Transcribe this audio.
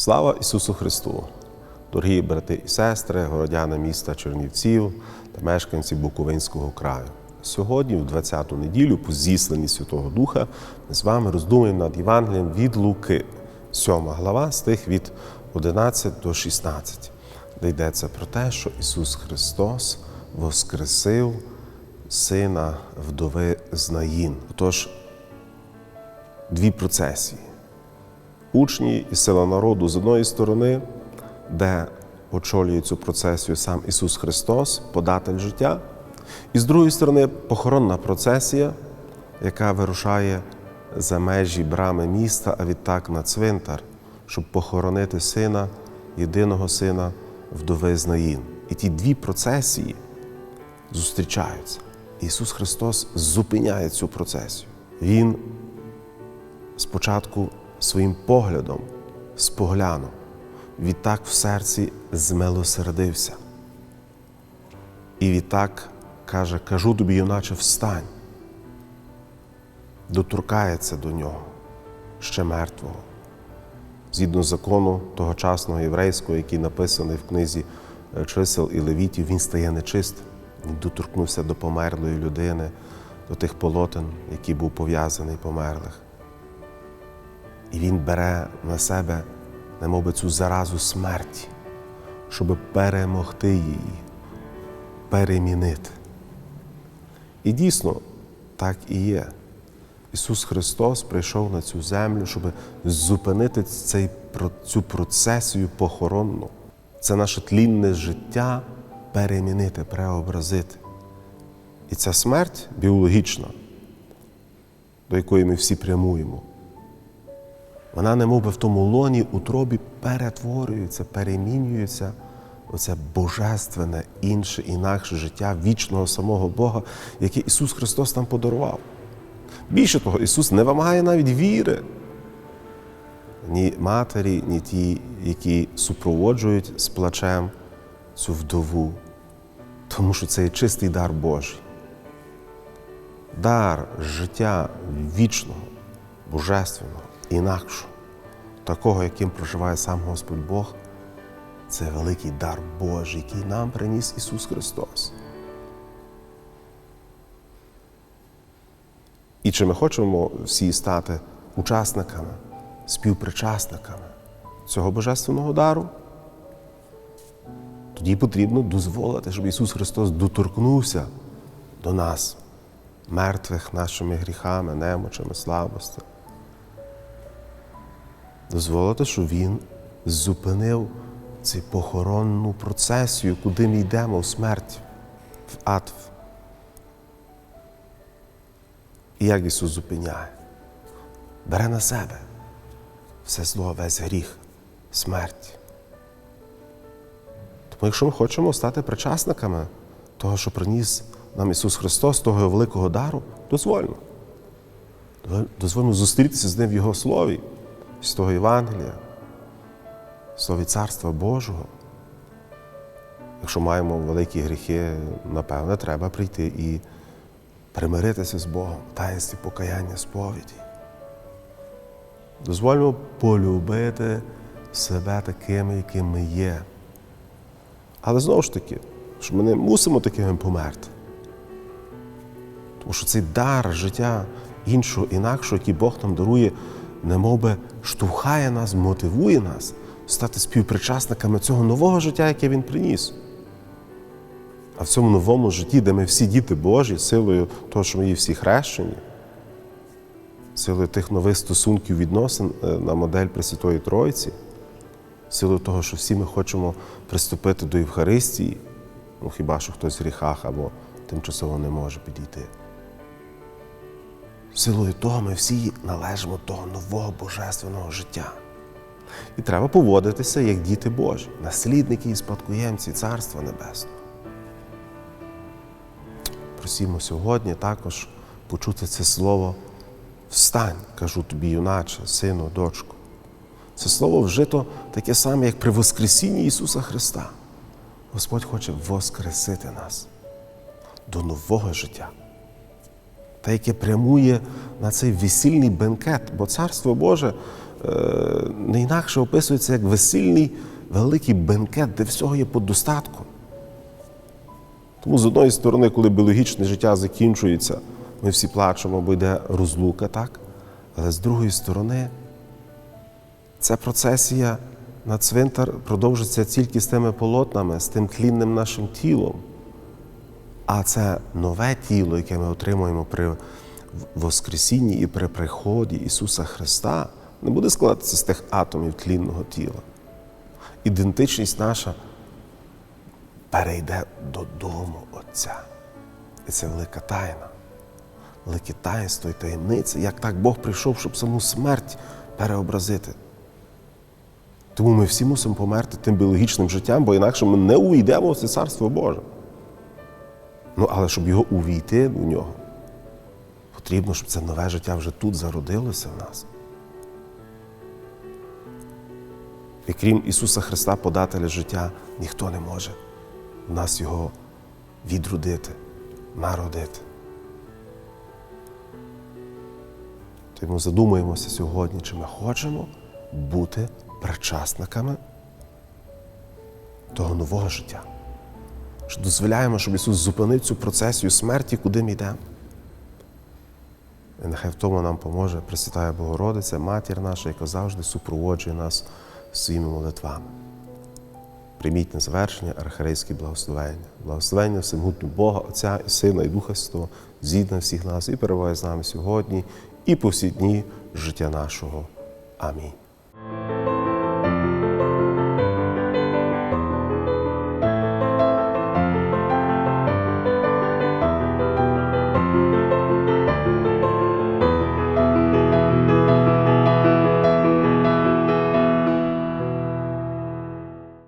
Слава Ісусу Христу! Дорогі брати і сестри, городяни міста Чернівців та мешканці Буковинського краю. Сьогодні, в 20-ту неділю, по зісланні Святого Духа, ми з вами роздумуємо над Євангелієм від Луки, 7 глава, стих від 11 до 16, де йдеться про те, що Ісус Христос воскресив сина вдови з Наїн. Отож, дві процесії учні і сила народу з одної сторони, де очолює цю процесію сам Ісус Христос, податель життя, і з другої сторони похоронна процесія, яка вирушає за межі брами міста, а відтак на цвинтар, щоб похоронити сина, єдиного сина вдови з Наїн. І ті дві процесії зустрічаються. Ісус Христос зупиняє цю процесію. Він спочатку своїм поглядом споглянув, відтак в серці змилосердився. І відтак каже: Кажу тобі, юначе, встань, доторкається до нього ще мертвого. Згідно закону тогочасного єврейського, який написаний в книзі е, чисел і левітів, він стає нечистим. Він доторкнувся до померлої людини, до тих полотен, які був пов'язаний померлих. І він бере на себе, немовби цю заразу смерті, щоб перемогти її, перемінити. І дійсно так і є. Ісус Христос прийшов на цю землю, щоб зупинити цей, цю процесію похоронну. Це наше тлінне життя перемінити, преобразити. І ця смерть біологічна, до якої ми всі прямуємо. Вона, немов би в тому лоні утробі перетворюється, перемінюється оце божественне, інше, інакше життя вічного самого Бога, яке Ісус Христос нам подарував. Більше того, Ісус не вимагає навіть віри. Ні матері, ні ті, які супроводжують з плачем цю вдову, тому що це є чистий дар Божий. Дар життя вічного, божественного інакшого, такого, яким проживає сам Господь Бог, це великий дар Божий, який нам приніс Ісус Христос. І чи ми хочемо всі стати учасниками, співпричасниками цього божественного дару? Тоді потрібно дозволити, щоб Ісус Христос доторкнувся до нас, мертвих нашими гріхами, немочами, слабостями дозволити, щоб він зупинив цю похоронну процесію, куди ми йдемо в смерть, в ад. І як Ісус зупиняє, бере на себе все зло, весь гріх, смерть. Тому, якщо ми хочемо стати причасниками того, що приніс нам Ісус Христос, того великого дару, дозвольно. Дозвольно зустрітися з Ним в Його Слові з того Євангелія, слові Царства Божого. Якщо маємо великі гріхи, напевне, треба прийти і примиритися з Богом, таїнстві покаяння сповіді. Дозвольмо полюбити себе такими, якими ми є. Але знову ж таки, що ми не мусимо такими померти. Тому що цей дар життя іншого, інакшого, який Бог нам дарує, немов би штовхає нас, мотивує нас стати співпричасниками цього нового життя, яке Він приніс. А в цьому новому житті, де ми всі діти Божі, силою того, що ми є всі хрещені, силою тих нових стосунків відносин е, на модель Пресвятої Тройці, силою того, що всі ми хочемо приступити до Євхаристії, ну хіба що хтось в гріхах або тимчасово не може підійти. Силою того ми всі належимо до нового божественного життя. І треба поводитися як діти Божі, наслідники і спадкоємці Царства Небесного. Просімо сьогодні також почути це слово Встань, кажу тобі, юначе, сину, дочку. Це слово вжито таке саме, як при Воскресінні Ісуса Христа. Господь хоче воскресити нас до нового життя та яке прямує на цей весільний бенкет, бо Царство Боже е, не інакше описується як весільний великий бенкет, де всього є по достатку. Тому з одної сторони, коли біологічне життя закінчується, ми всі плачемо, бо йде розлука, так? Але з другої сторони, ця процесія на цвинтар продовжиться тільки з тими полотнами, з тим тлінним нашим тілом. А це нове тіло, яке ми отримуємо при Воскресінні і при приході Ісуса Христа, не буде складатися з тих атомів тлінного тіла. Ідентичність наша перейде додому Отця. І це велика тайна. Велике таїнство і таємниця, як так Бог прийшов, щоб саму смерть переобразити. Тому ми всі мусимо померти тим біологічним життям, бо інакше ми не увійдемо в це царство Боже. Ну, але щоб його увійти до нього, потрібно, щоб це нове життя вже тут зародилося в нас. І крім Ісуса Христа, подателя життя, ніхто не може в нас його відродити, народити. Тому задумаємося сьогодні, чи ми хочемо бути причасниками того нового життя. Що дозволяємо, щоб Ісус зупинив цю процесію смерті, куди ми йдемо. І нехай в тому нам поможе Пресвятая Богородиця, Матір наша, яка завжди супроводжує нас своїми молитвами. Прийміть на завершення архарейські благословення. Благословення всемогутнього Бога, Отця і Сина, і Духа Святого, згідно всіх нас і перебуває з нами сьогодні, і по всі дні життя нашого. Амінь.